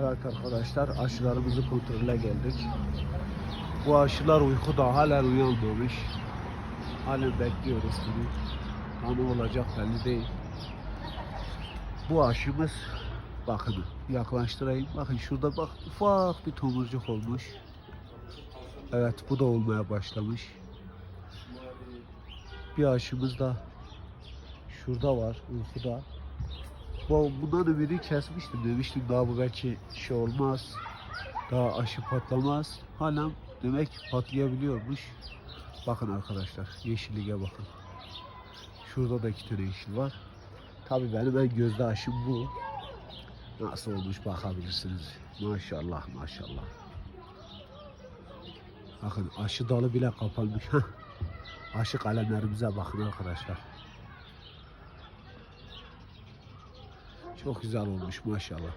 Evet arkadaşlar aşılarımızı kontrole geldik. Bu aşılar uykuda halen uyanmamış. Halen bekliyoruz bunu. Ama olacak belli değil. Bu aşımız bakın yaklaştırayım. Bakın şurada bak ufak bir tomurcuk olmuş. Evet bu da olmaya başlamış. Bir aşımız da şurada var uykuda. Bu, bundan ümidi kesmiştim demiştim daha bu belki şey olmaz. Daha aşı patlamaz. Hala demek patlayabiliyormuş. Bakın arkadaşlar yeşilliğe bakın. Şurada da iki tane yeşil var. Tabii benim en gözde aşım bu. Nasıl olmuş bakabilirsiniz. Maşallah maşallah. Bakın aşı dalı bile kapanmış. aşı kalemlerimize bakın arkadaşlar. Çok güzel olmuş maşallah.